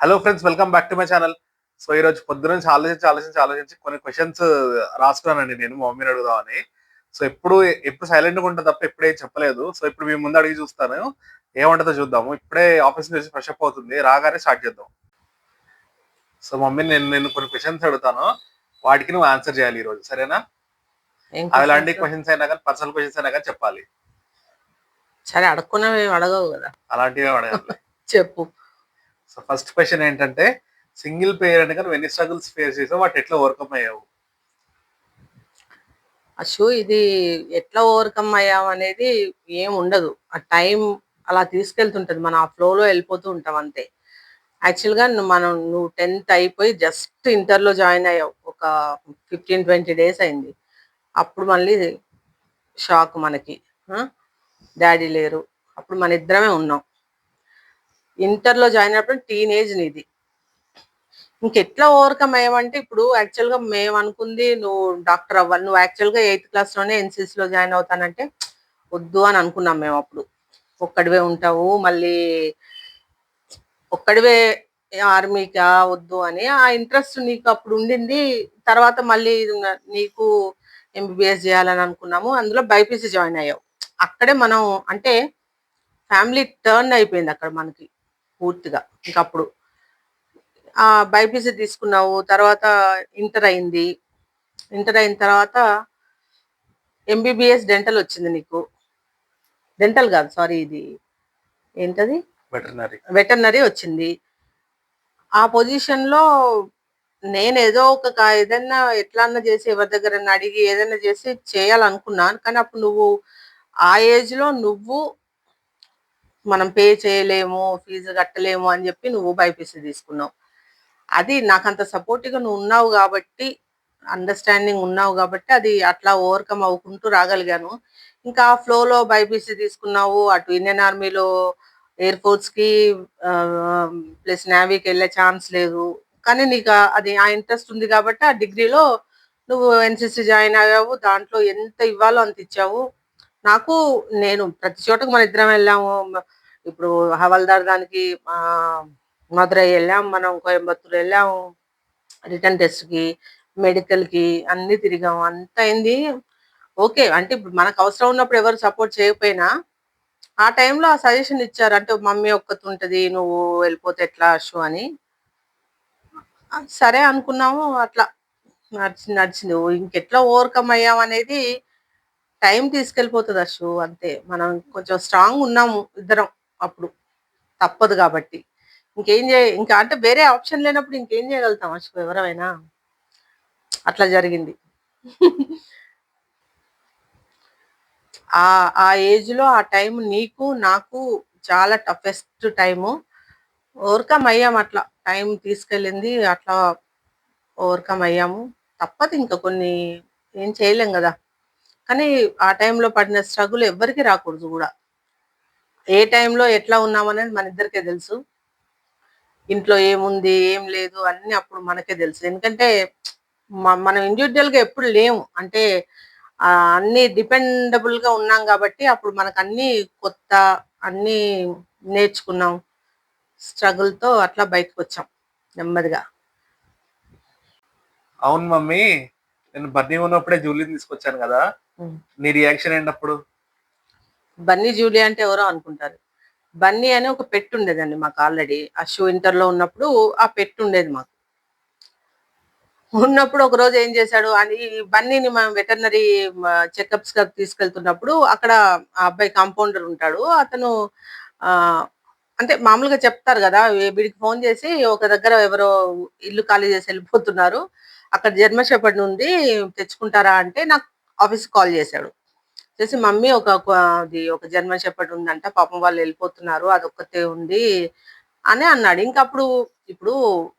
Hello friends welcome back to my channel so ఈ రోజు పొద్దున నుంచి ఆలోచించి ఆలోచించి ఆలోచించి కొన్ని క్వశ్చన్స్ రాసుకున్నానండి నేను మా మమ్మీని అడుగుదామని. సో ఎప్పుడు ఎప్పుడు సైలెంట్గా ఉంటా తప్ప ఎప్పుడే చెప్పలేదు. సో ఇప్పుడు మీ ముందు అడిగి చూస్తాను. ఏముంటుందో చూద్దాము. ఇప్పుడే ఆఫీస్ నుంచి ఫ్రెష్ అప్ అవుతుంది. రాగానే స్టార్ట్ చేద్దాం. సో మమ్మీ నేను నేను కొన్ని క్వశ్చన్స్ అడుగుతాను. వాటికి నువ్వు ఆన్సర్ చేయాలి ఈ రోజు సరేనా? questions? క్వశ్చన్స్ అయినా కానీ పర్సనల్ క్వశ్చన్స్ అయినా కానీ చెప్పాలి. సరే అడుక్కున్నవి ఏం అడగవు కదా. అలాంటివి అడగాలి చెప్పు. సో ఫస్ట్ క్వశ్చన్ ఏంటంటే సింగిల్ పేరెంట్ కానీ ఎన్ని స్ట్రగుల్స్ ఫేస్ చేసావు వాటి ఎట్లా ఓవర్కమ్ అయ్యావు? అశు ఇది ఎట్లా ఓవర్కమ్ అయ్యాం అనేది ఏం ఉండదు. ఆ టైం అలా తీసుకెళ్తుంటది మనం ఆ ఫ్లోలో వెళ్ళిపోతూ ఉంటాం అంతే. యాక్చువల్గా మనం నువ్వు టెన్త్ అయిపోయి జస్ట్ ఇంటర్లో జాయిన్ అయ్యావు ఒక ఫిఫ్టీన్ ట్వంటీ డేస్ అయింది. అప్పుడు మళ్ళీ షాక్ మనకి డాడీ లేరు. అప్పుడు మన ఇద్దరమే ఉన్నాం. ఇంటర్లో జాయిన్ అయినప్పుడు టీనేజ్ నీది. ఇంకెట్లా ఓవర్కమ్ అయ్యామంటే ఇప్పుడు యాక్చువల్గా మేము అనుకుంది నువ్వు డాక్టర్ అవ్వాలి. నువ్వు యాక్చువల్గా ఎయిత్ క్లాస్లోనే లో జాయిన్ అవుతానంటే వద్దు అని అనుకున్నాం మేము అప్పుడు. ఒక్కడివే ఉంటావు మళ్ళీ ఒక్కడివే ఆర్మీకా వద్దు అని ఆ ఇంట్రెస్ట్ నీకు అప్పుడు ఉండింది. తర్వాత మళ్ళీ నీకు ఎంబీబీఎస్ చేయాలని అనుకున్నాము. అందులో బైపీసీ జాయిన్ అయ్యావు. అక్కడే మనం అంటే ఫ్యామిలీ టర్న్ అయిపోయింది అక్కడ మనకి. పూర్తిగా. ఇంకప్పుడు ఆ బైపీసీ తీసుకున్నావు తర్వాత ఇంటర్ అయింది. ఇంటర్ అయిన తర్వాత ఎంబీబీఎస్ డెంటల్ వచ్చింది నీకు. డెంటల్ కాదు సారీ ఇది. ఏంటది? వెటర్నరీ వెటర్నరీ వచ్చింది. ఆ పొజిషన్లో నేను ఏదో ఒక కా- ఏదైనా ఎట్లా అన్నా చేసి ఎవరి దగ్గర అడిగి ఏదైనా చేసి చేయాలనుకున్నాను. కానీ అప్పుడు నువ్వు ఆ ఏజ్లో నువ్వు మనం పే చేయలేము ఫీజు కట్టలేము అని చెప్పి నువ్వు బైపీసీ తీసుకున్నావు. అది నాకు అంత గా నువ్వు ఉన్నావు కాబట్టి అండర్స్టాండింగ్ ఉన్నావు కాబట్టి అది అట్లా ఓవర్కమ్ అవ్వుకుంటూ రాగలిగాను. ఇంకా ఫ్లోలో బైపీసీ తీసుకున్నావు అటు ఇండియన్ ఆర్మీలో ఎయిర్ ఫోర్స్కి ప్లస్ నేవీకి వెళ్ళే ఛాన్స్ లేదు. కానీ నీకు అది ఆ ఇంట్రెస్ట్ ఉంది కాబట్టి ఆ డిగ్రీలో నువ్వు ఎన్సిసి జాయిన్ అయ్యావు దాంట్లో ఎంత ఇవ్వాలో అంత ఇచ్చావు. నాకు నేను ప్రతి చోటకు మన ఇద్దరం వెళ్ళాము ఇప్పుడు హవల్దార్ దానికి మధురై మదురై వెళ్ళాం మనం కోయంబత్తూరు వెళ్ళాము రిటర్న్ టెస్ట్కి మెడికల్కి అన్నీ అన్ని తిరిగాము అంత అయింది. ఓకే అంటే ఇప్పుడు మనకు అవసరం ఉన్నప్పుడు ఎవరు సపోర్ట్ చేయకపోయినా ఆ టైంలో ఆ సజెషన్ ఇచ్చారు. అంటే మమ్మీ ఒక్కతి ఉంటుంది నువ్వు వెళ్ళిపోతే ఎట్లా అషు అని. సరే అనుకున్నాము అట్లా నడిచి నడిచింది. ఇంకెట్లా ఓవర్కమ్ అయ్యాం అనేది టైం తీసుకెళ్ళిపోతుంది అషు అంతే. మనం కొంచెం స్ట్రాంగ్ ఉన్నాము ఇద్దరం. అప్పుడు. తప్పదు కాబట్టి. ఇంకేం చేయ ఇంకా అంటే వేరే ఆప్షన్ లేనప్పుడు ఇంకేం చేయగలుగుతాం అసలు ఎవరైనా అట్లా జరిగింది. ఆ ఆ ఆ టైం నీకు నాకు చాలా టఫెస్ట్ టైము. ఓవర్కమ్ అయ్యాం అట్లా. టైం తీసుకెళ్ళింది అట్లా ఓవర్కమ్ అయ్యాము. తప్పదు ఇంకా కొన్ని ఏం చేయలేం కదా. కానీ ఆ టైంలో పడిన స్ట్రగుల్ ఎవ్వరికి రాకూడదు కూడా. ఏ టైంలో ఎట్లా ఉన్నామనేది మన ఇద్దరికే తెలుసు. ఇంట్లో ఏముంది ఏం లేదు అన్ని అప్పుడు మనకే తెలుసు. ఎందుకంటే మనం ఇండివిజువల్గా ఎప్పుడు లేము. అంటే అన్ని డిపెండబుల్గా ఉన్నాం కాబట్టి అప్పుడు మనకు అన్ని కొత్త అన్ని నేర్చుకున్నాం. స్ట్రగుల్తో అట్లా బయటకు వచ్చాం నెమ్మదిగా. అవును మమ్మీ. నేను బర్నీ ఉన్నప్పుడే జూలీని తీసుకొచ్చాను కదా. నీ రియాక్షన్ ఏంటప్పుడు? బన్నీ జూలీ అంటే ఎవరో అనుకుంటారు. బన్నీ అని ఒక పెట్ ఉండేదండి మాకు ఆల్రెడీ. ఆ షూ ఇంటర్లో ఉన్నప్పుడు ఆ పెట్ ఉండేది మాకు. ఉన్నప్పుడు ఒక రోజు ఏం చేశాడు అని బన్నీని మనం వెటర్నరీ చెకప్స్గా తీసుకెళ్తున్నప్పుడు అక్కడ ఆ అబ్బాయి కాంపౌండర్ ఉంటాడు. అతను ఆ అంటే మామూలుగా చెప్తారు కదా వీడికి ఫోన్ చేసి ఒక దగ్గర ఎవరో ఇల్లు ఖాళీ చేసి వెళ్ళిపోతున్నారు. అక్కడ జన్మశపడి నుండి తెచ్చుకుంటారా అంటే నాకు ఆఫీస్ కాల్ చేశాడు. చేసి మమ్మీ ఒక ఒక- అది ఒక జన్మ చెప్పటి ఉందంట పాపం వాళ్ళు వెళ్ళిపోతున్నారు అదొక్కతే ఉంది అని అన్నాడు. ఇంకా అప్పుడు ఇప్పుడు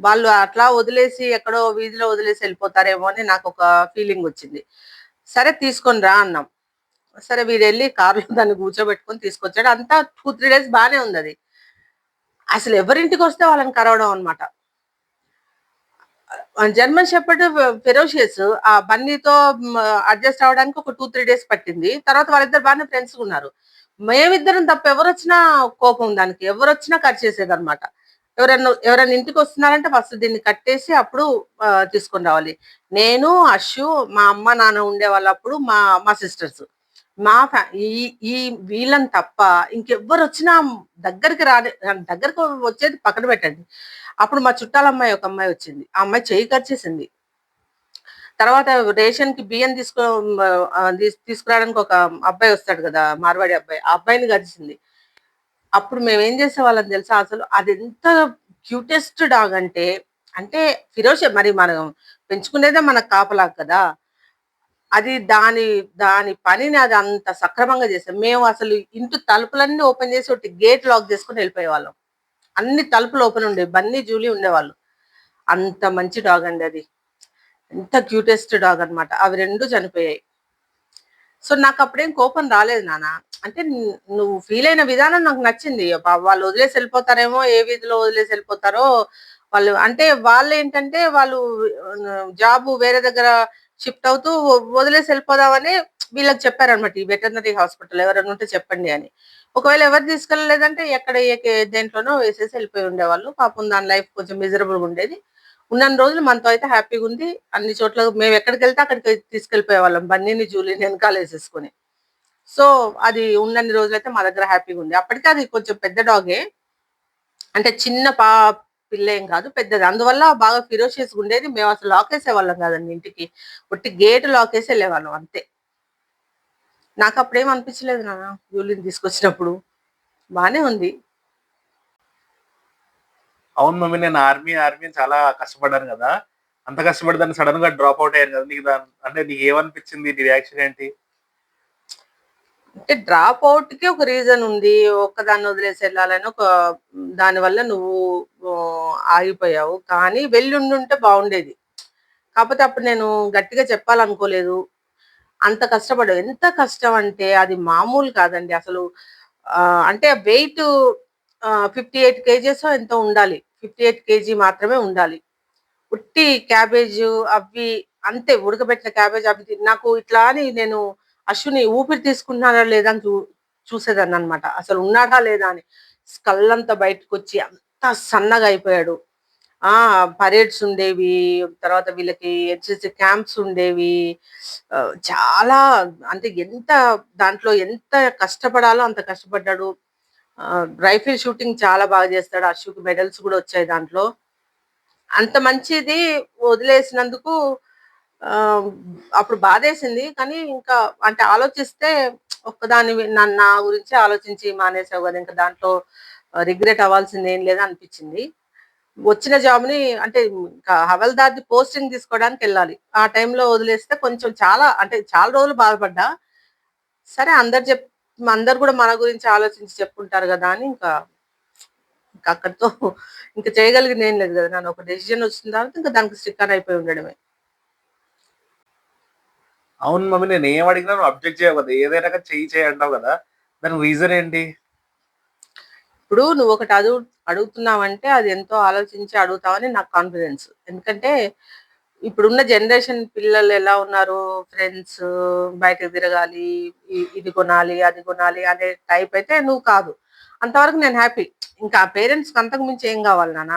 వాళ్ళు అట్లా వదిలేసి ఎక్కడో వీధిలో వదిలేసి వెళ్ళిపోతారేమో అని నాకు ఒక ఫీలింగ్ వచ్చింది. సరే తీసుకొని రా అన్నాం. సరే వీడు వెళ్ళి కారులో దాన్ని కూర్చోబెట్టుకొని తీసుకొచ్చాడు. అంతా టూ త్రీ డేస్ బాగానే ఉంది అది. అసలు ఎవరింటికి వస్తే వాళ్ళని కరవడం అనమాట జర్మన్ షెపర్డ్ ఫెరోషియస్ ఆ బన్నీతో అడ్జస్ట్ అవడానికి ఒక టూ త్రీ డేస్ పట్టింది. తర్వాత వాళ్ళిద్దరు బాగానే ఫ్రెండ్స్ ఉన్నారు. మేమిద్దరం తప్ప ఎవరు వచ్చినా కోపం దానికి. ఎవరు వచ్చినా కట్ చేసేది అనమాట ఎవరన్నా ఎవరైనా ఇంటికి వస్తున్నారంటే ఫస్ట్ దీన్ని కట్టేసి అప్పుడు తీసుకొని రావాలి. నేను అశు మా అమ్మ నాన్న ఉండేవాళ్ళు అప్పుడు మా మా సిస్టర్స్. మా ఫ్యా ఈ ఈ వీళ్ళని తప్ప ఇంకెవ్వరు వచ్చినా దగ్గరికి రాని దగ్గరకు వచ్చేది పక్కన పెట్టండి. అప్పుడు మా చుట్టాల అమ్మాయి ఒక అమ్మాయి వచ్చింది. ఆ అమ్మాయి చేయి ఖర్చేసింది తర్వాత రేషన్కి బియ్యం తీసుకో తీసుకురావడానికి ఒక అబ్బాయి వస్తాడు కదా మార్వాడి అబ్బాయి. ఆ అబ్బాయిని గడిచింది అప్పుడు మేము ఏం చేసేవాళ్ళని తెలుసా? అసలు అది ఎంత క్యూటెస్ట్ డాగ్ అంటే అంటే ఫిరోష మరి మనం పెంచుకునేదే మన కాపలా కదా. అది దాని దాని పనిని అది అంత సక్రమంగా చేసాం మేము అసలు ఇంటి తలుపులన్నీ ఓపెన్ చేసి ఒకటి గేట్ లాక్ చేసుకుని వెళ్ళిపోయేవాళ్ళం. అన్ని తలుపులు ఓపెన్ ఉండేవి బన్నీ జూలీ ఉండేవాళ్ళు. అంత మంచి డాగ్ అండి అది. ఎంత క్యూటెస్ట్ డాగ్ అనమాట అవి రెండు చనిపోయాయి. సో నాకు అప్పుడేం కోపం రాలేదు నాన్న. అంటే నువ్వు ఫీల్ అయిన విధానం నాకు నచ్చింది. వాళ్ళు వదిలేసి వెళ్ళిపోతారేమో ఏ వీధిలో వదిలేసి వెళ్ళిపోతారో వాళ్ళు అంటే వాళ్ళు ఏంటంటే వాళ్ళు జాబ్ వేరే దగ్గర షిఫ్ట్ అవుతూ వదిలేసి వెళ్ళిపోదామని వీళ్ళకి చెప్పారనమాట ఈ వెటర్నరీ హాస్పిటల్ ఎవరైనా ఉంటే చెప్పండి అని. ఒకవేళ ఎవరు తీసుకెళ్ళలేదంటే ఎక్కడ ఏ దేంట్లోనో వేసేసి వెళ్ళిపోయి ఉండేవాళ్ళు. పాపం దాని లైఫ్ కొంచెం మిజరబుల్గా ఉండేది. ఉన్న రోజులు మనతో అయితే హ్యాపీగా ఉంది. అన్ని చోట్ల మేము ఎక్కడికి వెళ్తే అక్కడికి తీసుకెళ్ళిపోయే వాళ్ళం బన్నీని జూలీని వెనకాల వేసేసుకొని. సో అది ఉన్నన్ని రోజులు అయితే మా దగ్గర హ్యాపీగా ఉంది. అప్పటికే అది కొంచెం పెద్ద డాగే. అంటే చిన్న పా పిల్ల ఏం కాదు పెద్దది. అందువల్ల బాగా ఫిరోషియస్ ఉండేది. మేము అసలు లాక్ వేసేవాళ్ళం కాదండి ఇంటికి. ఒట్టి గేట్ లాక్ వేసి వెళ్ళేవాళ్ళం అంతే. నాకు అప్పుడేం అనిపించలేదు నాన్న జూలీని తీసుకొచ్చినప్పుడు. బానే ఉంది. అవును మమ్మీ నేను ఆర్మీ ఆర్మీ చాలా కష్టపడ్డాను కదా. అంత కష్టపడి దాన్ని సడన్గా డ్రాప్ అవుట్ అయ్యాను కదా. నీకు దాని అంటే నీకు ఏమనిపించింది నీ రియాక్షన్ ఏంటి? అంటే డ్రాప్ అవుట్కి ఒక రీజన్ ఉంది. ఒక్కదాన్ని వదిలేసి వెళ్ళాలని ఒక దాని వల్ల నువ్వు ఆగిపోయావు. కానీ వెళ్ళి ఉండుంటే బాగుండేది. కాకపోతే అప్పుడు నేను గట్టిగా చెప్పాలనుకోలేదు. అంత కష్టపడ ఎంత కష్టం అంటే అది మామూలు కాదండి. అసలు అంటే వెయిట్ ఫిఫ్టీ ఎయిట్ కేజెస్ ఎంతో ఉండాలి. ఫిఫ్టీ ఎయిట్ కేజీ మాత్రమే ఉండాలి. ఉట్టి క్యాబేజ్ అవి అంతే ఉడకబెట్టిన క్యాబేజ్ అవి నాకు ఇట్లా అని నేను అశ్విని ఊపిరి తీసుకున్నారా లేదా అని చూ చూసేదాన్ని అనమాట అసలు ఉన్నాడా లేదా అని. కళ్ళంతా బయటకు వచ్చి అంత సన్నగా అయిపోయాడు. ఆ పరేడ్స్ ఉండేవి తర్వాత వీళ్ళకి హెచ్ఎస్సి క్యాంప్స్ ఉండేవి. ఆ, చాలా అంటే ఎంత దాంట్లో ఎంత కష్టపడాలో అంత కష్టపడ్డాడు. రైఫిల్ షూటింగ్ చాలా బాగా చేస్తాడు. అశోక్ మెడల్స్ కూడా వచ్చాయి దాంట్లో. అంత మంచిది వదిలేసినందుకు ఆ, అప్పుడు బాధేసింది. కానీ ఇంకా అంటే ఆలోచిస్తే ఒక్కదాని నన్ను నా నా గురించి ఆలోచించి మానేసావు కదా ఇంకా దాంట్లో రిగ్రెట్ అవ్వాల్సింది ఏం లేదా అనిపించింది వచ్చిన జాబ్ని అంటే ఇంకా హవల్దార్ది పోస్టింగ్ తీసుకోవడానికి వెళ్ళాలి. ఆ టైంలో వదిలేస్తే కొంచెం చాలా అంటే చాలా రోజులు బాధపడ్డా. సరే అందరు చెప్ అందరు కూడా మన గురించి ఆలోచించి చెప్పుకుంటారు కదా అని ఇంకా ఇంకా అక్కడితో ఇంకా చేయగలిగింది ఏం లేదు కదా. నన్ను ఒక డెసిజన్ వచ్చిన తర్వాత ఇంకా దానికి స్టిక్కర్ అయిపోయి ఉండడమే. అవును మమ్మీ నేను ఏం అడిగినా అబ్జెక్ట్ చేయవు కదా. ఏదైనా చెయ్యి చేయి అంటావు కదా. దానికి రీజన్ ఏంటి? ఇప్పుడు నువ్వు ఒకటి అడుగు అడుగుతున్నావంటే అది ఎంతో ఆలోచించి అడుగుతావని నాకు కాన్ఫిడెన్స్ ఎందుకంటే ఇప్పుడున్న జనరేషన్ పిల్లలు ఎలా ఉన్నారు? ఫ్రెండ్స్ బయటకు తిరగాలి ఇది కొనాలి అది కొనాలి అనే టైప్ అయితే నువ్వు కాదు. అంతవరకు నేను హ్యాపీ ఇంకా పేరెంట్స్కి అంతకు మించి ఏం కావాలి నాన్న?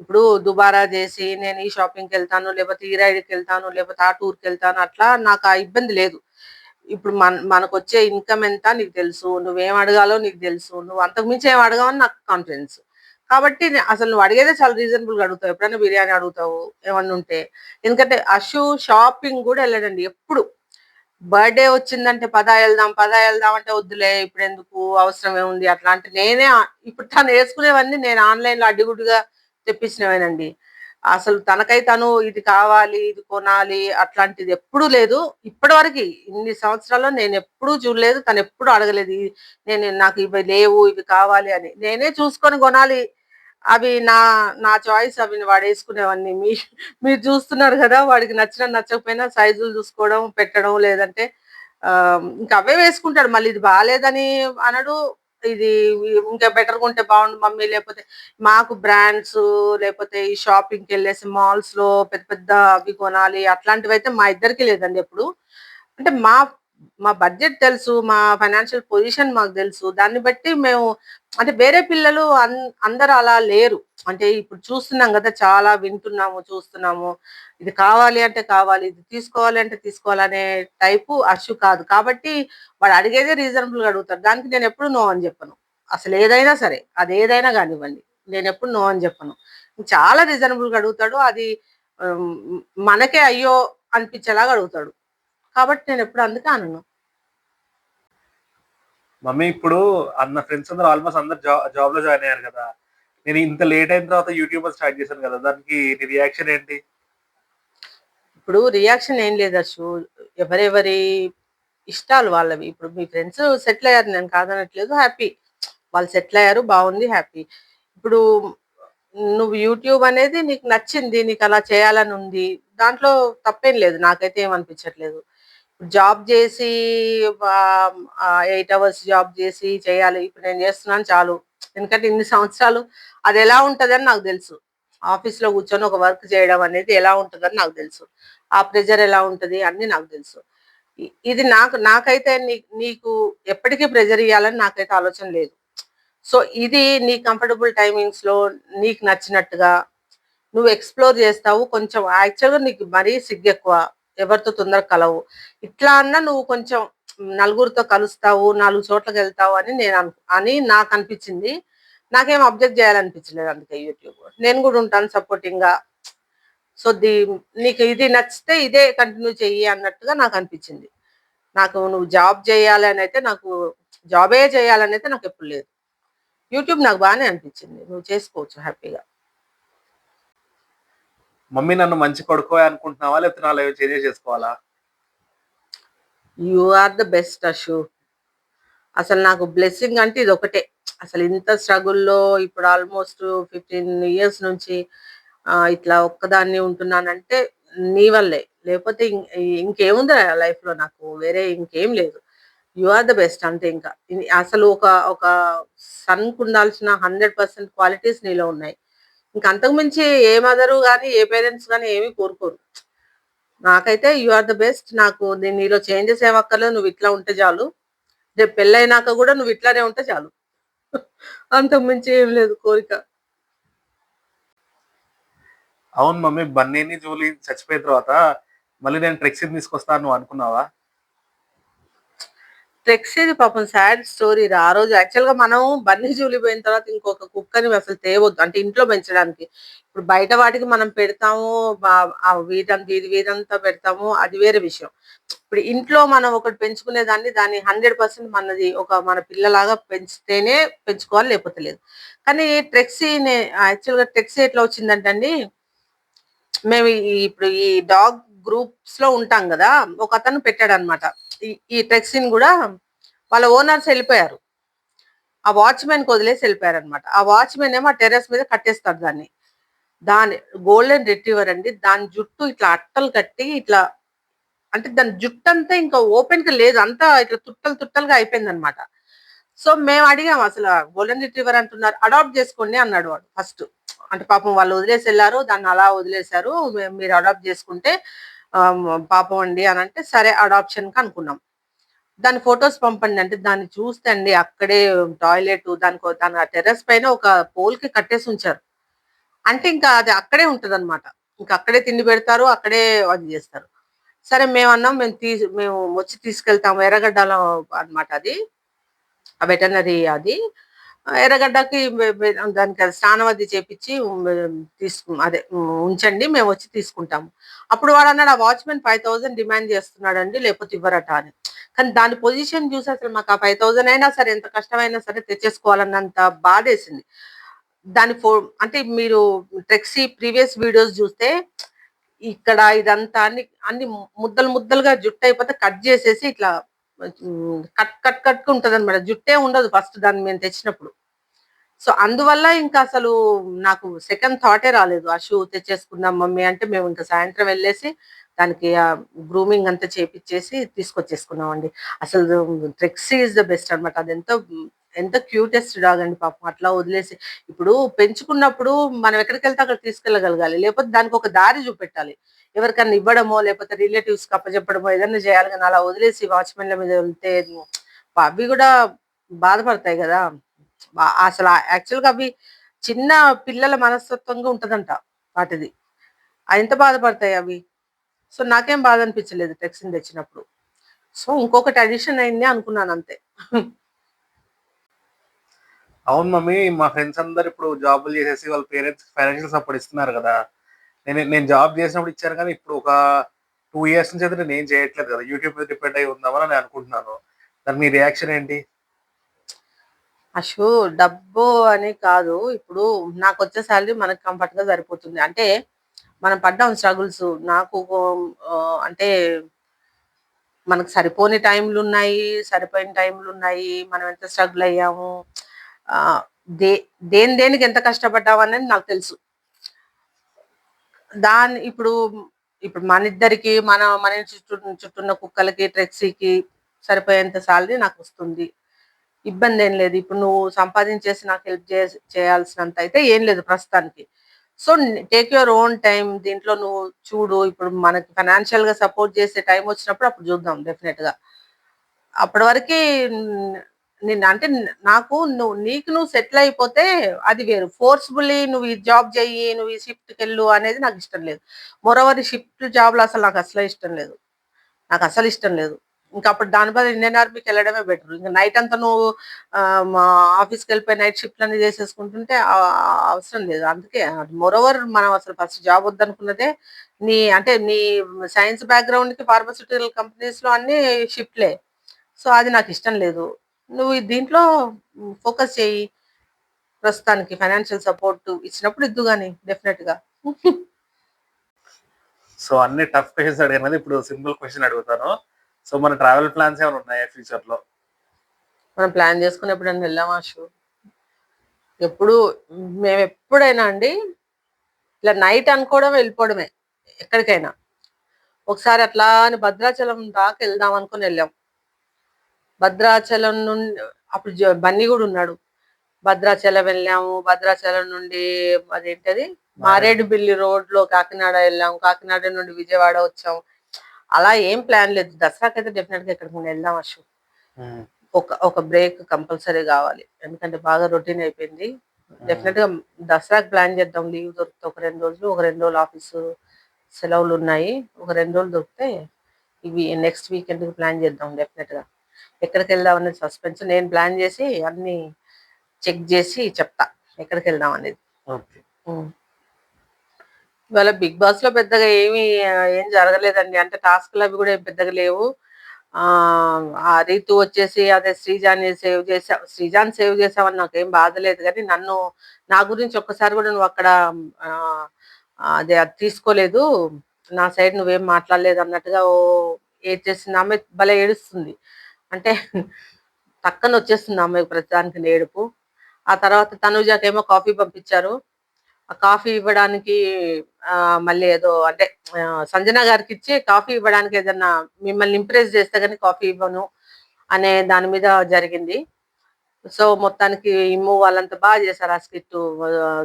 ఇప్పుడు దుబారా చేసి నేను ఈ షాపింగ్కి వెళ్తాను లేకపోతే ఈ రైడ్కి వెళ్తాను లేకపోతే ఆ టూర్కి వెళ్తాను అట్లా నాకు ఆ ఇబ్బంది లేదు. ఇప్పుడు మన మనకు వచ్చే ఇన్కమ్ ఎంత నీకు తెలుసు నువ్వేం అడగాలో నీకు తెలుసు నువ్వు అంతకు మించి ఏం అడగావని నాకు కాన్ఫిడెన్స్ కాబట్టి అసలు నువ్వు అడిగేదే చాలా రీజనబుల్గా అడుగుతావు. ఎప్పుడైనా బిర్యానీ అడుగుతావు ఏమన్నా ఉంటే. ఎందుకంటే అషు షాపింగ్ కూడా వెళ్ళడండి. ఎప్పుడు బర్త్డే వచ్చిందంటే పదా వెళ్దాం పదా వెళ్దాం అంటే వద్దులే ఇప్పుడు ఎందుకు అవసరం ఏముంది అట్లా అంటే నేనే ఇప్పుడు తను వేసుకునేవన్నీ నేను ఆన్లైన్లో అడ్డిగుడ్డుగా తెప్పించినవేనండి. అసలు తనకై తను ఇది కావాలి ఇది కొనాలి అట్లాంటిది ఎప్పుడూ లేదు. ఇప్పటి వరకు ఇన్ని సంవత్సరాల్లో నేను ఎప్పుడూ చూడలేదు తను ఎప్పుడు అడగలేదు నేను నాకు ఇవి లేవు ఇవి కావాలి అని. నేనే చూసుకొని కొనాలి. అవి నా నా చాయిస్ అవి వాడు వేసుకునేవన్నీ మీ మీరు చూస్తున్నారు కదా వాడికి నచ్చిన నచ్చకపోయినా సైజులు చూసుకోవడం పెట్టడం లేదంటే ఇంకా అవే వేసుకుంటాడు. మళ్ళీ ఇది బాగాలేదని అనడు. ఇది ఇంకా బెటర్ ఉంటే బాగుండు మమ్మీ. లేకపోతే మాకు బ్రాండ్స్ లేకపోతే ఈ షాపింగ్కి వెళ్ళేసి మాల్స్లో పెద్ద పెద్ద అవి కొనాలి. అట్లాంటివి అయితే మా ఇద్దరికి లేదండి ఎప్పుడు. అంటే మా మా బడ్జెట్ తెలుసు మా ఫైనాన్షియల్ పొజిషన్ మాకు తెలుసు. దాన్ని బట్టి మేము అంటే వేరే పిల్లలు అన్- అందరూ అలా లేరు. అంటే ఇప్పుడు చూస్తున్నాం కదా చాలా వింటున్నాము చూస్తున్నాము. ఇది కావాలి అంటే కావాలి ఇది తీసుకోవాలి అంటే తీసుకోవాలనే టైపు అషు కాదు. కాబట్టి వాడు అడిగేదే రీజనబుల్గా అడుగుతాడు. దానికి నేను ఎప్పుడు నో అని చెప్పను. అసలు ఏదైనా సరే అది ఏదైనా కానివ్వండి నేను ఎప్పుడు నో అని చెప్పను. చాలా రీజనబుల్గా అడుగుతాడు. అది మనకే అయ్యో అనిపించేలాగా అడుగుతాడు. కాబట్టి నేను ఎప్పుడు అందుకే అనను. మమ్మీ ఇప్పుడు అన్న ఫ్రెండ్స్ అందరూ ఆల్మోస్ట్ అందరు జాబ్లో జాయిన్ అయ్యారు కదా. నేను ఇంత లేట్ అయిన తర్వాత యూట్యూబర్ స్టార్ట్ చేశాను కదా. దానికి నీ రియాక్షన్ ఏంటి? ఇప్పుడు రియాక్షన్ ఏం లేదు అశు. ఎవరెవరి ఇష్టాలు వాళ్ళవి. ఇప్పుడు మీ ఫ్రెండ్స్ సెటిల్ అయ్యారు. నేను కాదనట్లేదు. హ్యాపీ వాళ్ళు సెటిల్ అయ్యారు. బాగుంది. హ్యాపీ ఇప్పుడు నువ్వు యూట్యూబ్ అనేది నీకు నచ్చింది. నీకు అలా చేయాలని ఉంది. దాంట్లో తప్పేం లేదు. నాకైతే ఏమనిపించట్లేదు జాబ్ చేసి ఎయిట్ అవర్స్ జాబ్ చేసి చేయాలి. ఇప్పుడు నేను చేస్తున్నాను చాలు. ఎందుకంటే ఇన్ని సంవత్సరాలు అది ఎలా ఉంటుందని నాకు తెలుసు. ఆఫీస్లో కూర్చొని ఒక వర్క్ చేయడం అనేది ఎలా ఉంటుందని నాకు తెలుసు. ఆ ప్రెజర్ ఎలా ఉంటుంది అన్ని నాకు తెలుసు. ఇది నాకు నాకైతే నీ- నీకు ఎప్పటికీ ప్రెజర్ ఇవ్వాలని నాకైతే ఆలోచన లేదు. సో ఇది నీ కంఫర్టబుల్ టైమింగ్స్లో నీకు నచ్చినట్టుగా నువ్వు ఎక్స్ప్లోర్ చేస్తావు. కొంచెం యాక్చువల్గా నీకు మరీ సిగ్గు ఎక్కువ ఎవరితో తొందరగా కలవు. ఇట్లా అన్నా నువ్వు కొంచెం నలుగురితో కలుస్తావు నాలుగు చోట్లకి వెళ్తావు అని నేను అను అని నాకు అనిపించింది. నాకేం అబ్జెక్ట్ చేయాలనిపించలేదు అందుకే యూట్యూబ్. నేను కూడా ఉంటాను సపోర్టింగ్గా సో ది నీకు ఇది నచ్చితే ఇదే కంటిన్యూ చెయ్యి అన్నట్టుగా నాకు అనిపించింది. నాకు నువ్వు జాబ్ చేయాలి అని అయితే నాకు జాబే చేయాలని అయితే నాకు ఎప్పుడు లేదు. యూట్యూబ్ నాకు బాగానే అనిపించింది. నువ్వు చేసుకోవచ్చు హ్యాపీగా. మమ్మీ నన్ను మంచి కొడుకో అనుకుంటున్నావా? లేకపోతే నా లైఫ్ చేంజ్ చేసుకోవాలా? You are the best Ashu అసలు నాకు బ్లెస్సింగ్ అంటే ఇది ఒకటే. అసలు ఇంత స్ట్రగుల్లో ఇప్పుడు ఆల్మోస్ట్ ఫిఫ్టీన్ ఇయర్స్ నుంచి ఇట్లా ఒక్కదాన్ని ఉంటున్నానంటే నీ వల్లే. లేకపోతే ఇం- ఇంకేముంది లైఫ్లో నాకు? వేరే ఇంకేం లేదు. యు ఆర్ ద బెస్ట్ అంతే ఇంకా. అసలు ఒక ఒక సన్కు ఉండాల్సిన హండ్రెడ్ పర్సెంట్ క్వాలిటీస్ నీలో ఉన్నాయి. ఇంకా అంతకు మించి ఏ మదరు కానీ ఏ పేరెంట్స్ కానీ ఏమీ కోరుకోరు. నాకైతే యు ఆర్ ద బెస్ట్. నాకు నేను నీలో చేంజెస్ ఏమక్కర్లేదు నువ్వు ఇట్లా ఉంటే చాలు. రేపు పెళ్ళైనాక కూడా నువ్వు ఇట్లానే ఉంటే చాలు. అంతకు మించి ఏం లేదు కోరిక. అవును మమ్మీ బన్నీని జూలీ చచ్చిపోయిన తర్వాత మళ్ళీ నేను ట్రెక్సీ తీసుకొస్తాను నువ్వు అనుకున్నావా? ట్రెక్సీది పాపం సాడ్ స్టోరీ రా. ఆ రోజు యాక్చువల్గా మనం బన్నీ జూలిపోయిన తర్వాత ఇంకొక కుక్కని అసలు తేవద్దు. అంటే ఇంట్లో పెంచడానికి. ఇప్పుడు బయట వాటికి మనం పెడతాము బా- ఇది వీధంతా పెడతాము అది వేరే విషయం. ఇప్పుడు ఇంట్లో మనం ఒకటి పెంచుకునే దాన్ని దాన్ని హండ్రెడ్ పర్సెంట్ మనది ఒక మన పిల్లలాగా పెంచితేనే పెంచుకోవాలి లేకపోతే లేదు. కానీ ట్రెక్సీ యాక్చువల్గా ట్రెక్సీ ఎట్లా వచ్చిందంటే అండి మేము ఇప్పుడు ఈ డాగ్ గ్రూప్స్లో ఉంటాం కదా ఒక అతను పెట్టాడు అనమాట ఈ టెక్సీని కూడా వాళ్ళ ఓనర్స్ వెళ్ళిపోయారు. ఆ వాచ్మెన్కి వదిలేసి వెళ్ళిపోయారు అనమాట ఆ వాచ్మెన్ ఏమో టెర్రస్ మీద కట్టేస్తాడు దాన్ని. దాని గోల్డెన్ రిట్రీవర్ అండి. దాని జుట్టు ఇట్లా అట్టలు కట్టి ఇట్లా అంటే దాని జుట్టు అంతా ఇంకా ఓపెన్గా లేదు. అంతా ఇట్లా తుట్టలు తుట్టలుగా అయిపోయింది అనమాట సో మేము అడిగాం అసలు గోల్డెన్ రిట్రీవర్ అంటున్నారు అడాప్ట్ చేసుకోండి అన్నాడు వాడు ఫస్ట్. అంటే పాపం వాళ్ళు వదిలేసి వెళ్ళారు దాన్ని అలా వదిలేశారు. మీరు అడాప్ట్ చేసుకుంటే పాపం అండి అని అంటే సరే అడాప్షన్కి అనుకున్నాం. దాని ఫొటోస్ పంపండి అంటే దాన్ని చూస్తే అండి అక్కడే టాయిలెట్ దానికి దాని టెర్రస్ పైన ఒక పోల్కి కట్టేసి ఉంచారు. అంటే ఇంకా అది అక్కడే ఉంటుంది అనమాట ఇంకా అక్కడే తిండి పెడతారు అక్కడే అది చేస్తారు. సరే మేము అన్నాం మేము తీసి మేము వచ్చి తీసుకెళ్తాము ఎర్రగడ్డలో అన్నమాట అది. ఆ వెటనరీ అది. ఎర్రగడ్డకి దానికి అది స్నానం అది చేపించి తీసుకు అదే ఉంచండి మేము వచ్చి తీసుకుంటాము. అప్పుడు వాడు అన్నాడు ఆ వాచ్మెన్ ఫైవ్ థౌసండ్ డిమాండ్ చేస్తున్నాడండి లేకపోతే ఇవ్వరట అని. కానీ దాని పొజిషన్ చూసి అసలు మాకు ఆ ఫైవ్ థౌసండ్ అయినా సరే ఎంత కష్టమైనా సరే తెచ్చేసుకోవాలన్నంత బాధేసింది. దాని ఫో అంటే మీరు ట్రెక్సీ ప్రీవియస్ వీడియోస్ చూస్తే ఇక్కడ ఇదంతా అన్ని అన్ని ముద్దలు ముద్దలుగా జుట్టు అయిపోతే కట్ చేసేసి ఇట్లా కట్ కట్ కట్కు ఉంటుంది అనమాట జుట్టే ఉండదు ఫస్ట్ దాన్ని మేము తెచ్చినప్పుడు. సో అందువల్ల ఇంకా అసలు నాకు సెకండ్ థాటే రాలేదు. ఆ షూ తెచ్చేసుకుందాం మమ్మీ అంటే మేము ఇంకా సాయంత్రం వెళ్ళేసి దానికి గ్రూమింగ్ అంతా చేపించేసి తీసుకొచ్చేసుకున్నాం అండి అసలు ట్రెక్సీ ఈజ్ ద బెస్ట్ అనమాట అది ఎంతో ఎంత క్యూటెస్ట్ డాగ్ అండి పాపం అట్లా వదిలేసి ఇప్పుడు పెంచుకున్నప్పుడు మనం ఎక్కడికి వెళ్తే అక్కడ తీసుకెళ్ళగలగాలి లేకపోతే దానికి ఒక దారి చూపెట్టాలి ఎవరికన్నా ఇవ్వడమో లేకపోతే రిలేటివ్స్కి అప్పచెప్పడమో ఏదైనా చేయాలి కానీ అలా వదిలేసి వాచ్మెన్ల మీద వెళ్తే అవి కూడా బాధపడతాయి కదా అసలు యాక్చువల్గా అవి చిన్న పిల్లల మనస్తత్వంగా ఉంటదంట వాటిది. ఎంత బాధపడతాయి అవి. సో, నాకేం బాధ అనిపించలేదు టెక్సిన్ తెచ్చినప్పుడు. సో, ఇంకొకటి అడిషన్ అయింది అనుకున్నాను అంతే. అవును మమ్మీ. మా ఫ్రెండ్స్ అందరు ఇప్పుడు జాబులు చేసేసి వాళ్ళ పేరెంట్స్ ఫైనాన్షియల్ సపోర్ట్ ఇస్తున్నారు కదా నేను నేను జాబ్ చేసినప్పుడు ఇచ్చారు కానీ ఇప్పుడు ఒక టూ ఇయర్స్ నుంచి అయితే నేనేం చేయట్లేదు కదా! యూట్యూబ్ మీద డిపెండ్ అయ్యి ఉందామని నేను అనుకుంటున్నాను. దాని మీ రియాక్షన్ ఏంటి? అషు డబ్బు అని కాదు. ఇప్పుడు నాకు వచ్చే శాలరీ మనకు కంఫర్ట్‌గా సరిపోతుంది. అంటే మనం పడ్డాం స్ట్రగుల్స్. నాకు అంటే మనకు సరిపోని టైంలు ఉన్నాయి సరిపోయిన టైంలు ఉన్నాయి మనం ఎంత స్ట్రగుల్ అయ్యాము. దే దేని దేనికి ఎంత కష్టపడ్డామనేది నాకు తెలుసు. దాన్ని ఇప్పుడు ఇప్పుడు మన ఇద్దరికి మన మన చుట్టూ చుట్టూన్న కుక్కలకి, ట్రెక్సీకి సరిపోయేంత సాలరీ ఇబ్బంది ఏం లేదు. ఇప్పుడు నువ్వు సంపాదించేసి నాకు హెల్ప్ చేసి చేయాల్సినంత అయితే ఏం లేదు ప్రస్తుతానికి. So, take your own time దీంట్లో నువ్వు చూడు. ఇప్పుడు మనకి ఫైనాన్షియల్‌గా సపోర్ట్ చేసే టైం వచ్చినప్పుడు అప్పుడు చూద్దాం డెఫినెట్‌గా. అప్పటి వరకి నిన్న నేను అంటే నాకు నువ్వు నీకు నువ్వు సెటిల్ అయిపోతే అది వేరు. ఫోర్స్ఫుల్లీ నువ్వు ఈ జాబ్ చెయ్యి, నువ్వు ఈ షిఫ్ట్‌కెళ్ళు అనేది నాకు ఇష్టం లేదు. మొరవరి షిఫ్ట్ జాబ్‌లు అసలు నాకు అసలు ఇష్టం లేదు. నాకు అసలు ఇష్టం లేదు. ఇంకా అప్పుడు దాని బదులు ఇండియన్ ఆర్మీకెళ్ళడమే బెటర్. ఇంకా నైట్ అంతా నువ్వు ఆఫీస్కి వెళ్ళిపోయి నైట్ షిఫ్ట్లు షిఫ్ట్‌లన్నీ చేసేసుకుంటుంటే అవసరం లేదు. అందుకే మొరవర్ మనం అసలు ఫస్ట్ జాబ్ వద్దనుకున్నదే నీ అంటే నీ సైన్స్ బ్యాక్‌గ్రౌండ్‌కి ఫార్మాస్యూటికల్ కంపెనీస్‌లో అన్ని షిఫ్ట్‌లే. సో, అది నాకు ఇష్టం లేదు. నువ్వు దీంట్లో ఫోకస్ చెయ్యి. ప్రస్తుతానికి ఫైనాన్షియల్ సపోర్ట్ ఇచ్చినప్పుడు ఇద్దు గాని డెఫినెట్‌గా. సో, అన్ని టఫ్ క్వెషన్స్ అడిగాను కదా! ఇప్పుడు సింపుల్ క్వెషన్ అడుగుతాను. సో, మన ట్రావెల్ ప్లాన్స్ ఏమైనా ఉన్నాయా ఫ్యూచర్‌లో? మనం ప్లాన్ చేసుకొని ఎప్పుడైనా వెళ్ళామా అషు? ఎప్పుడు మేమెప్పుడైనా అండి ఇలా నైట్ అనుకోవడం వెళ్ళిపోవడమే ఎక్కడికైనా. ఒకసారి అట్లా అని భద్రాచలం దాకా వెళ్దాం అనుకుని వెళ్ళాం. భద్రాచలం నుండి అప్పుడు బన్నీ కూడా ఉన్నాడు. భద్రాచలం వెళ్ళాము. భద్రాచలం నుండి అదేంటది మారేడుమిల్లి రోడ్‌లో కాకినాడ వెళ్ళాం. కాకినాడ నుండి విజయవాడ వచ్చాం. అలా ఏం ప్లాన్ లేదు. దసరాకైతే డెఫినెట్‌గా ఎక్కడికైనా వెళ్దాం అషు. హ్మ్. ఒక ఒక బ్రేక్ కంపల్సరీ కావాలి. ఎందుకంటే బాగా రొటీన్ అయిపోయింది. డెఫినెట్‌గా దసరాకి ప్లాన్ చేద్దాం. లీవ్ దొరికితే ఒక 2 రోజులు, ఒక 2 రోజులు ఆఫీసు సెలవులున్నాయి. ఒక 2 రోజులు దొరికితే ఇవి నెక్స్ట్ వీకెండ్‌కి ప్లాన్ చేద్దాం డెఫినెట్‌గా. ఎక్కడికెళ్దాం అనేది సస్పెన్స్. నేను ప్లాన్ చేసి అన్నీ చెక్ చేసి చెప్తా. ఎక్కడికెళ్దాం అనేది. ఓకే. హ్మ్. ఇవాళ 'బిగ్ బాస్‌లో' పెద్దగా ఏమి ఏం జరగలేదండి. అంటే టాస్క్‌లు అవి కూడా ఏం పెద్దగా లేవు. ఆ రీతు వచ్చేసి అదే శ్రీజాని సేవ్ చేసావు. శ్రీజాని సేవ్ చేసావని నాకేం బాధ లేదు గానీ, నన్ను నా గురించి ఒక్కసారి కూడా నువ్వు అక్కడ అదే అది తీసుకోలేదు. నా సైడ్ నువ్వేం మాట్లాడలేదు అన్నట్టుగా ఓహ్! ఏడ్చేసింది. ఆమె భలే ఏడుస్తుంది. అంటే టక్కన వచ్చేస్తుంది ఆమెకు ప్రతిదానికి ఏడుపు. ఆ తర్వాత తనూజకేమో కాఫీ పంపించారు. ఆ కాఫీ ఇవ్వడానికి మళ్ళీ ఏదో అంటే సంజన గారికి ఇచ్చి కాఫీ ఇవ్వడానికి ఏదన్నా మిమ్మల్ని ఇంప్రెస్ చేస్తే కానీ కాఫీ ఇవ్వను అనే దాని మీద జరిగింది. సో, మొత్తానికి ఇమ్ము వాళ్ళంతా బాగా చేశారు ఆ స్కిట్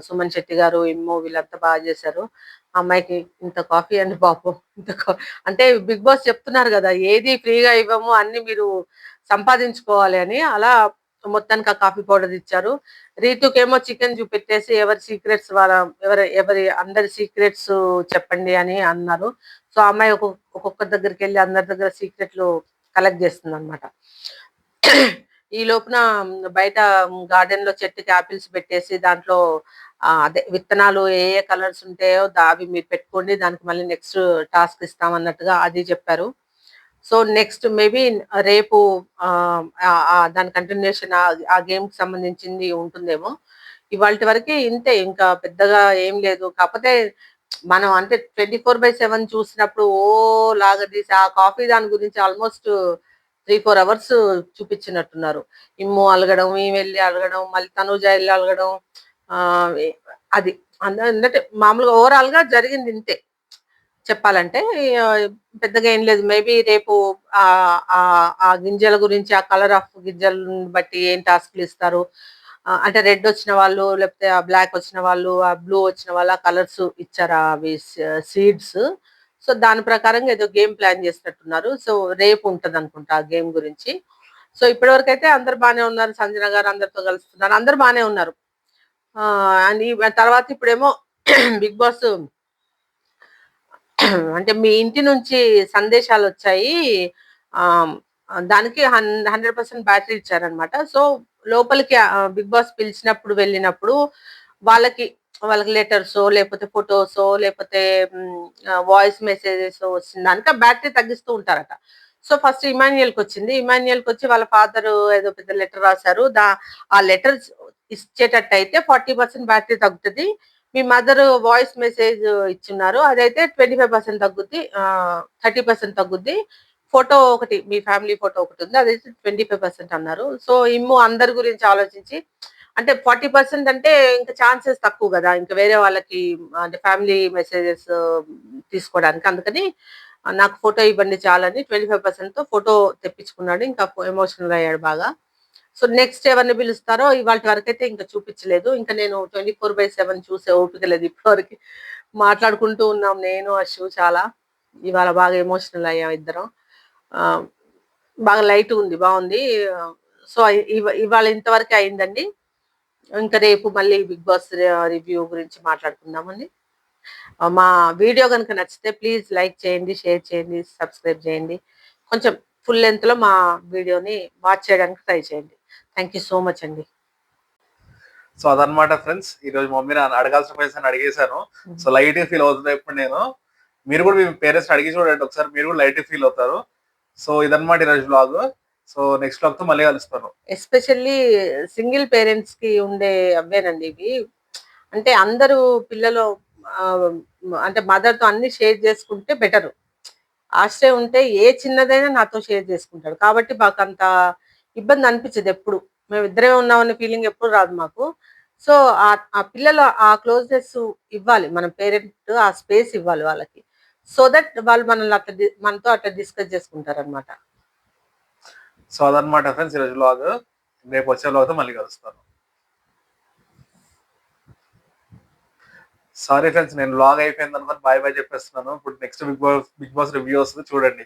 సుమన్ శెట్టి గారు, ఇమ్ము వీళ్ళంతా బాగా చేశారు. ఆ అమ్మాయికి ఇంత కాఫీ అండి పాపం. ఇంత అంటే 'బిగ్ బాస్' చెప్తున్నారు కదా ఏది ఫ్రీగా ఇవ్వము అన్ని మీరు సంపాదించుకోవాలి అని. అలా మొత్తానికి ఆ కాఫీ పౌడర్ ఇచ్చారు. రీతుకేమో చికెన్ చూపెట్టేసి ఎవరి సీక్రెట్స్ వాళ్ళ ఎవరి ఎవరి అందరి సీక్రెట్స్ చెప్పండి అని అన్నారు. సో, ఆ అమ్మాయి ఒక్కొక్క దగ్గరికి వెళ్ళి అందరి దగ్గర సీక్రెట్లు కలెక్ట్ చేస్తుంది అనమాట ఈ లోపున బయట గార్డెన్లో చెట్టుకి ఆపిల్స్ పెట్టేసి దాంట్లో అదే విత్తనాలు ఏ ఏ కలర్స్ ఉంటాయో అవి మీరు పెట్టుకోండి. దానికి మళ్ళీ నెక్స్ట్ టాస్క్ ఇస్తాం అన్నట్టుగా అది చెప్పారు. సో, నెక్స్ట్ మేబీ రేపు దాని కంటిన్యూషన్ ఆ గేమ్‌కి సంబంధించింది ఉంటుందేమో. ఇవాళ వరకు ఇంతే ఇంకా పెద్దగా ఏం లేదు. కాకపోతే మనం అంటే 24/7 చూసినప్పుడు ఓ లాగా తీసి ఆ కాఫీ దాని గురించి ఆల్‌మోస్ట్ 3, 4 అవర్స్ చూపించినట్టున్నారు. ఇమ్ము అలగడం, ఈమె వెళ్ళి అలగడం, మళ్ళీ తనూజ వెళ్ళి అలగడం అది. అంద అంటే మామూలుగా ఓవరాల్‌గా జరిగింది ఇంతే. చెప్పాలంటే పెద్దగా ఏం లేదు. మేబీ రేపు ఆ గింజల గురించి ఆ కలర్ ఆఫ్ గింజలను బట్టి ఏం టాస్క్‌లు ఇస్తారు. అంటే రెడ్ వచ్చిన వాళ్ళు లేకపోతే ఆ బ్లాక్ వచ్చిన వాళ్ళు, ఆ బ్లూ వచ్చిన వాళ్ళు ఆ కలర్స్ ఇచ్చారు అవి సీడ్స్. సో, దాని ప్రకారంగా ఏదో గేమ్ ప్లాన్ చేసినట్టున్నారు. సో, రేపు ఉంటదనుకుంటా ఆ గేమ్ గురించి. సో, ఇప్పటివరకు అయితే అందరు బాగానే ఉన్నారు. సంజన గారు అందరితో కలుస్తున్నారు. అందరు బాగానే ఉన్నారు. అని తర్వాత ఇప్పుడేమో బిగ్ బాస్ అంటే మీ ఇంటి నుంచి సందేశాలు వచ్చాయి. దానికి దానికి హండ్రెడ్ పర్సెంట్ బ్యాటరీ ఇచ్చారనమాట సో లోపలికి బిగ్ బాస్ పిలిచినప్పుడు వెళ్ళినప్పుడు వాళ్ళకి వాళ్ళకి లెటర్స్ లేకపోతే ఫొటోస్ లేకపోతే వాయిస్ మెసేజెస్ వచ్చిన దానికి బ్యాటరీ తగ్గిస్తూ ఉంటారట. సో ఫస్ట్ ఇమాన్యుయల్కి వచ్చింది. ఇమాన్యుయల్కి వచ్చి వాళ్ళ ఫాదర్ ఏదో పెద్ద లెటర్ రాశారు. దా ఆ లెటర్ ఇచ్చేటట్టయితే ఫార్టీ పర్సెంట్ బ్యాటరీ తగ్గుతుంది. మీ మదర్ వాయిస్ మెసేజ్ ఇచ్చున్నారు. అదైతే ట్వంటీ ఫైవ్ పర్సెంట్ తగ్గుద్ది. థర్టీ పర్సెంట్ తగ్గుద్ది. ఫోటో ఒకటి మీ ఫ్యామిలీ ఫోటో ఒకటి ఉంది. అదైతే ట్వంటీ ఫైవ్ పర్సెంట్ అన్నారు. సో ఇమ్ము అందరి గురించి ఆలోచించి అంటే ఫార్టీ పర్సెంట్ అంటే ఇంకా ఛాన్సెస్ తక్కువ కదా. ఇంకా వేరే వాళ్ళకి అంటే ఫ్యామిలీ మెసేజెస్ తీసుకోవడానికి. అందుకని నాకు ఫోటో ఇవ్వండి చాలని ట్వంటీ ఫైవ్ పర్సెంట్ ఫోటో తెప్పించుకున్నాడు. ఇంకా ఎమోషనల్ అయ్యాడు బాగా. సో నెక్స్ట్ ఎవరిని పిలుస్తారో ఇవాళ వరకు అయితే ఇంకా చూపించలేదు. ఇంకా నేను ట్వంటీ ఫోర్ బై సెవెన్ చూసే ఓపిక లేదు ఇప్పటివరకు. మాట్లాడుకుంటూ ఉన్నాం నేను అశు చాలా. ఇవాళ బాగా ఎమోషనల్ అయ్యాం ఇద్దరం. ఆ, బాగా లైట్ ఉంది బాగుంది. సో ఇవాళ ఇంతవరకు అయిందండి. ఇంకా రేపు మళ్ళీ బిగ్ బాస్ రివ్యూ గురించి మాట్లాడుకుందామండి. మా వీడియో కనుక నచ్చితే ప్లీజ్ లైక్ చేయండి షేర్ చేయండి సబ్స్క్రైబ్ చేయండి. కొంచెం ఫుల్ లెంత్లో మా వీడియోని వాచ్ చేయడానికి ట్రై చేయండి. థ్యాంక్ యూ సో మచ్ అండి. సో అదనమాట ఫ్రెండ్స్ ఈ రోజు మమ్మీ నన్ను అడగాల్సిన క్వశ్చన్ అడిగేశాను. సో లైట్ ఫీల్ అవుతుంది ఇప్పుడు నేను? మీరు కూడా మీ పేరెంట్స్ అడిగి చూడండి ఒకసారి మీరు కూడా లైట్ ఫీల్ అవుతారు. సో ఇదన్నమాట ఈ రోజు బ్లాగ్ సో నెక్స్ట్ బ్లాగ్తో మళ్ళీ కలుస్తాను. ఎస్పెషల్లీ సింగిల్ పేరెంట్స్కి ఉండే అవేనండి ఇవి. అంటే అందరూ పిల్లలు అంటే మదర్తో అన్ని షేర్ చేసుకుంటే బెటర్ ఆశ్రయ ఉంటే ఏ చిన్నదైనా నాతో షేర్ చేసుకుంటాడు. కాబట్టి మాకు అంత ఇబ్బంది అనిపించదు ఎప్పుడు. మేము ఇద్దరే ఉన్నామనే ఫీలింగ్ ఎప్పుడు రాదు మాకు. సో ఆ పిల్లలు ఆ క్లోజ్నెస్ ఇవ్వాలి మన పేరెంట్ ఆ స్పేస్ ఇవ్వాలి వాళ్ళకి. సో దట్ వాళ్ళు మనల్ని అట్లా మనతో అట్లా డిస్కస్ చేసుకుంటారు అనమాట సో అదనమాట ఫ్రెండ్స్ ఈ రోజు బ్లాగ్ రేపు వచ్చే బ్లాగ్ మళ్ళీ కలుస్తాను. సారీ ఫ్రెండ్స్ నేను బ్లాగ్ అయిపోయింది అనుకుని బాయ్ బాయ్ చెప్పేస్తున్నాను. ఇప్పుడు next Bigg Boss Bigg Boss review వస్తుంది చూడండి.